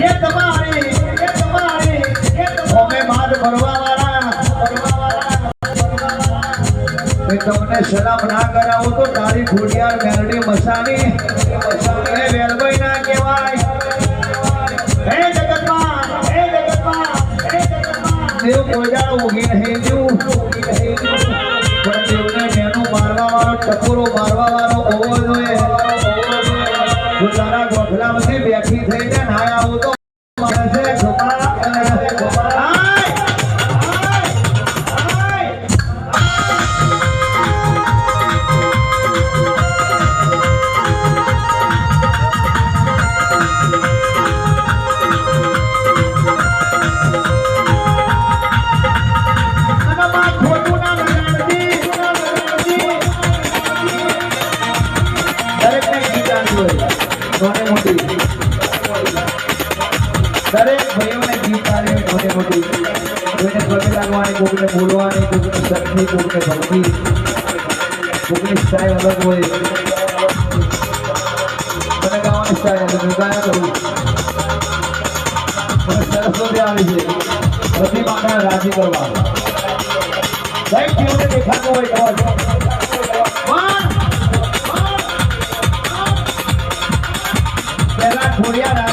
એ તમારી એ તમારી એ અમે માર ભરવા વાળા તમને સલામ ના કરાવો તો તારી ખોડિયાર મેરડી મસાની એ વેલભાઈ ના કહેવાય. હે જગતમાં હે જગતમાં હે જગતમાં. દેવ કોજાળો ઉગી નહીં જુ પણ દેવને નેનું મારવા વાળો ટકોરો મારવા વાળો હોવો જોઈએ. તારા દરેક ભાઈઓને ગીત હોય, નાની મોટી. કોઈને પગે લાગવાની, કોઈને બોલવાની, કોઈને શક્તિ, કોઈને ભક્તિ, કોઈની style અલગ હોય. મને ગાવાની style અલગ, હું ગાયા કરું. મને સરસ્વતી આવે છે. બધી રાજી કરવા કઈ જીવને દેખાતું હોય પણ, પહેલા ઠોડિયા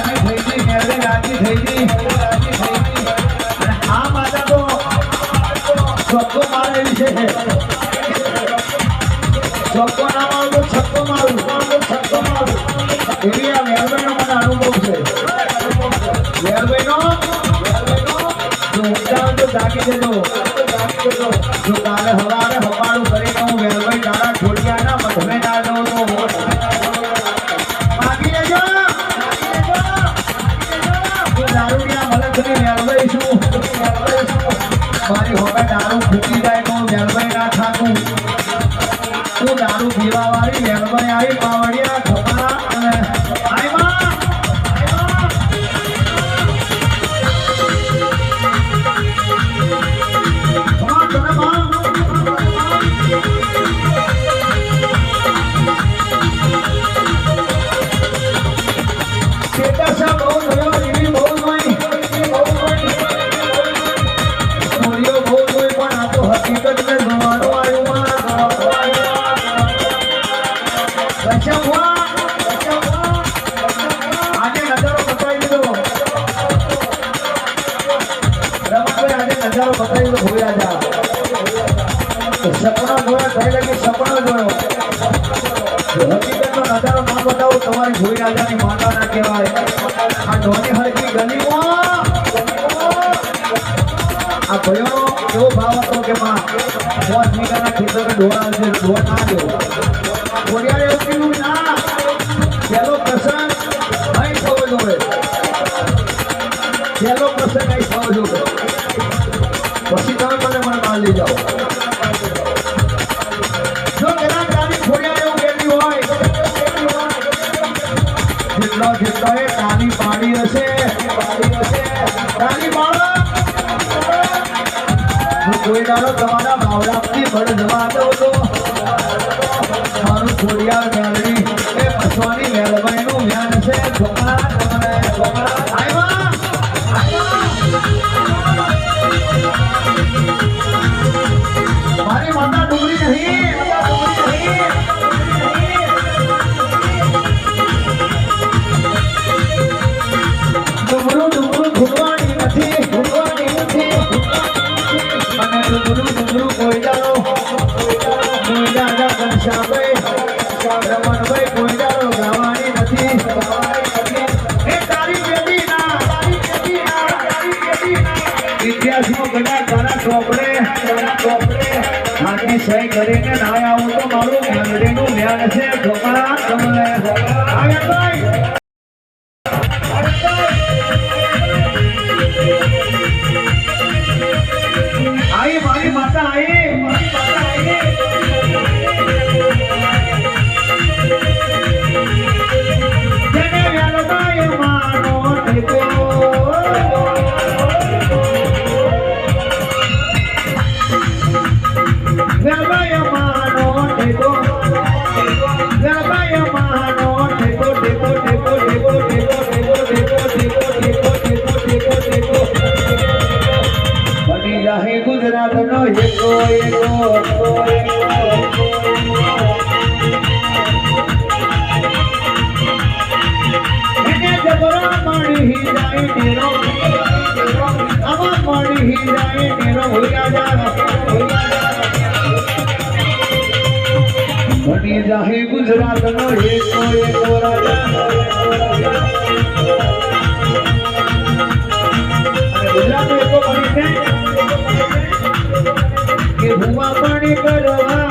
છક્કો મારે એવી છે. છક્કો ના મારું તો છક્કો મારું. છક્કો મારું વેરભાઈનો મને અનુભવ છે. વેરભાઈનો જાગી જજો. જો કાલે હવારે હવારું કરીને હું તારા ઠોડિયાના મધમે ના જાઉં તો સપનો જોયો હકીકતનો નજારો ના બતાવો તમારી ભોઈ રાજાની માતા પહેલો પ્રસંગ અહીં થવો જોઈએ. પહેલો પ્રસંગ અહીં થવો જોઈએ. પછી તમે મને મને માર લઈ જાઓ. જો એવું કહેતી હોય જેટલો જેટલો એ પાડી હશે. પાડો. હું કોઈ દાડો તમારા બાવડાથી ભર જવા દઉં તો મારું ખોડિયાર ઇતિહાસમાં બધા તારા ચોપડે ચોપડે. હાથની સહી કરીને ના મારું મેલડીનું જ્ઞાન છે ઢોકળા તમને આવ્યા ભાઈ. જાહી ગુજરાત નો એકો એકો રાજા ગુજરાત એકો બની છે. કે ભૂવા પાણી કરવા